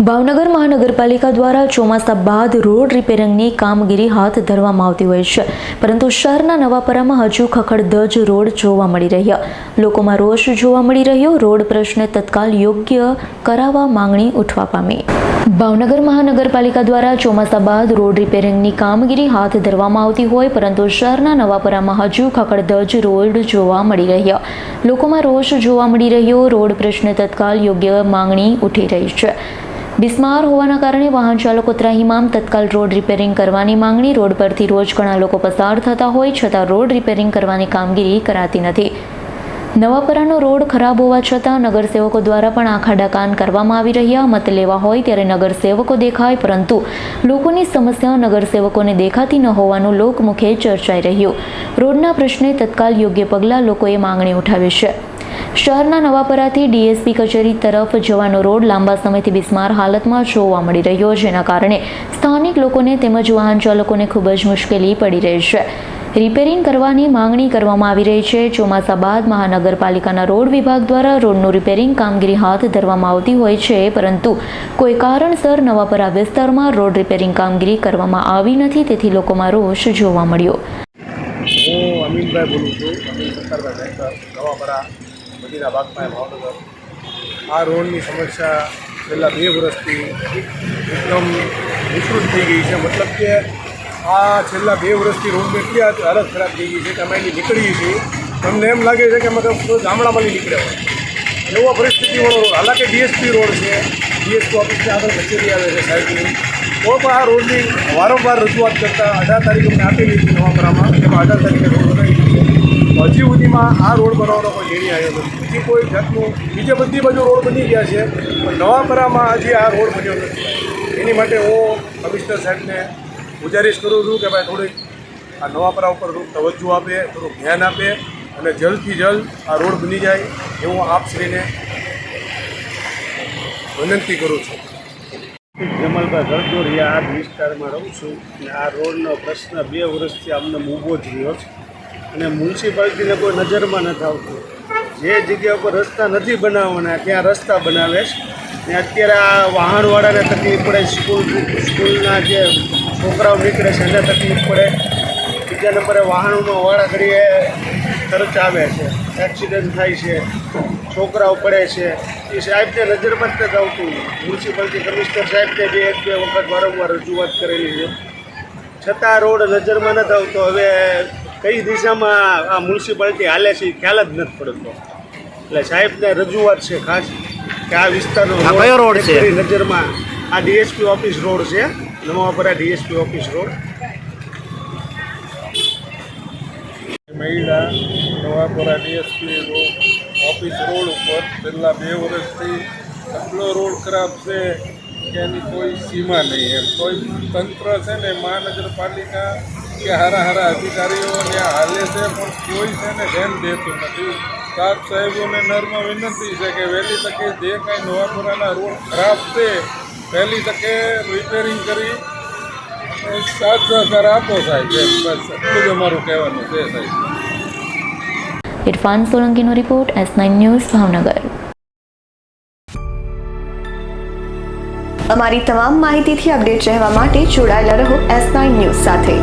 ભાવનગર મહાનગરપાલિકા દ્વારા ચોમાસા બાદ રોડ રિપેરિંગની કામગીરી હાથ ધરવામાં આવતી હોય છે. પરંતુ શહેરના નવાપરામાં હજુ ખખડધજ રોડ જોવા મળી રહ્યા. લોકોમાં રોષ જોવા મળી રહ્યો. રોડ પ્રશ્ને તત્કાલ યોગ્ય કરાવવા માંગણી ઉઠવા પામી. ભાવનગર મહાનગરપાલિકા દ્વારા ચોમાસા બાદ રોડ રિપેરિંગની કામગીરી હાથ ધરવામાં આવતી હોય, પરંતુ શહેરના નવાપરામાં હજુ ખખડધજ રોડ જોવા મળી રહ્યા. લોકોમાં રોષ જોવા મળી રહ્યો. રોડ પ્રશ્ને તત્કાલ યોગ્ય માંગણી ઉઠી રહી છે. બિસ્માર હોવાના કારણે વાહન ચાલકો ત્રાહિમામ તત્કાલ રોડ રિપેરિંગ કરવાની માંગણી. રોડ પરથી રોજ ઘણા લોકો પસાર થતા હોય, છતાં રોડ રિપેરિંગ કરવાની કામગીરી કરાતી નથી. નવાપરાનો રોડ ખરાબ હોવા છતાં નગરસેવકો દ્વારા પણ આંખા ડાકાન કરવામાં આવી રહ્યા. મત લેવા હોય ત્યારે નગરસેવકો દેખાય, પરંતુ લોકોની સમસ્યા નગરસેવકોને દેખાતી ન હોવાનું લોકમુખે ચર્ચાઈ રહ્યું. રોડના પ્રશ્ને તત્કાલ યોગ્ય પગલાં લોકોએ માંગણી ઉઠાવી છે. શહેરના નવાપરાથી ડીએસપી કચેરી તરફ જવાનો રોડ લાંબા સમયથી બિસ્માર હાલતમાં જોવા મળી રહ્યો જેના કારણે સ્થાનિક લોકોને તેમજ વાહન ચાલકોને ખૂબ જ મુશ્કેલી પડી રહી છે. રિપેરિંગ કરવાની માંગણી કરવામાં આવી રહી છે. ચોમાસા બાદ મહાનગરપાલિકાના રોડ વિભાગ દ્વારા રોડનું રિપેરિંગ કામગીરી હાથ ધરવામાં આવતી હોય છે. પરંતુ કોઈ કારણસર નવાપરા વિસ્તારમાં રોડ રિપેરિંગ કામગીરી કરવામાં આવી નથી. તેથી લોકોમાં રોષ જોવા મળ્યો. હું અમીનભાઈ બોલું છું. અમીન ભાગમાં ભાવનગર આ રોડની સમસ્યા છેલ્લા બે વર્ષથી એકદમ વિસ્તૃત થઈ ગઈ છે. મતલબ કે આ છેલ્લા બે વર્ષથી રોડની એટલી હાલત ખરાબ થઈ ગઈ છે કે અમે એની નીકળીએ છીએ. તમને એમ લાગે છે કે અમે ગામડામાંથી નીકળ્યા હોય. એવો પરિસ્થિતિવાળો રોડ. હાલાકે ડીએસપી રોડ છે. ડીએસપી ઓફિસની આગળ કચેરી આવે છે સાહેબની. તો પણ આ રોડની વારંવાર રજૂઆત કરતાં અઢાર તારીખ અમને આપેલી હતી નવાપરામાં. એમાં અઢાર તારીખે રોડ બનાવી દીધી. હજી સુધીમાં આ રોડ બનાવવાનો કોઈ નિર્ણય આવ્યો નથી. બીજી કોઈ જાતનું બીજે બધી બાજુ રોડ બની ગયા છે, પણ નવાપરામાં હજી આ રોડ બન્યો નથી. એની માટે હું કમિશનર સાહેબને ગુજારિશ કરું છું કે ભાઈ થોડીક આ નવાપરા ઉપર થોડુંક તવજ્જો આપે, થોડુંક ધ્યાન આપે અને જલ્દથી જલ્દ આ રોડ બની જાય એવું આપશ્રીને વિનંતી કરું છું. જમલભાઈ ગરદોરિયા આ વિસ્તારમાં રહું છું અને આ રોડનો પ્રશ્ન બે વર્ષથી અમને ઊભો જ રહ્યો છે. અને મ્યુનિસિપાલિટીને કોઈ નજરમાં નથી આવતું. જે જગ્યા ઉપર રસ્તા નથી બનાવવાના, ત્યાં રસ્તા બનાવે છે ને અત્યારે આ વાહનવાળાને તકલીફ પડે, સ્કૂલ, સ્કૂલના જે છોકરાઓ નીકળે છે, એને તકલીફ પડે. બીજા નંબરે વાહનોમાં વાળા ઘડીએ ખર્ચ આવે છે, એક્સિડન્ટ થાય છે, છોકરાઓ પડે છે. એ સાહેબને નજરમાં જ નથી આવતું. મ્યુનિસિપાલિટી કમિશનર સાહેબને બે એક બે વખત વારંવાર રજૂઆત કરેલી છે. છતાં રોડ નજરમાં નથી આવતો. હવે કઈ દિશામાં આ મ્યુનિસિપાલિટી હાલે છે એ ખ્યાલ જ નથી પડતો. એટલે સાહેબને રજૂઆત છે ખાસ કે આ વિસ્તારનો કયો રોડ છે? નજરમાં આ ડીએસપી ઓફિસ રોડ છે. Navapara DSP office road. મહિલા Navapara DSP road office road ઉપર છેલ્લા બે વર્ષથી એટલો રોડ ખરાબ છે કે એની કોઈ સીમા નહીં. એમ કોઈ તંત્ર છે ને મહાનગરપાલિકા કે હારા હારા અધિકારીઓ ત્યાં હાલે છે પણ કોઈ છે ને ધ્યાન દેતું નથી. સાહેબ સાહેબોને નર્મ વિનંતી છે કે વહેલી તકે જે કાંઈ નવાપુરાના રોડ ખરાબ છે વહેલી તકે રિપેરિંગ કરી. સાથ સહકાર આપો સાહેબ એમ બસ એટલું જ અમારું કહેવાનું છે સાહેબ. Irfan સોલંકીનો report S nine news Bhavnagar. અમારી તમામ માહિતીથી અપડેટ રહેવા માટે જોડાયેલા રહો એસ નાઇન ન્યૂઝ સાથે.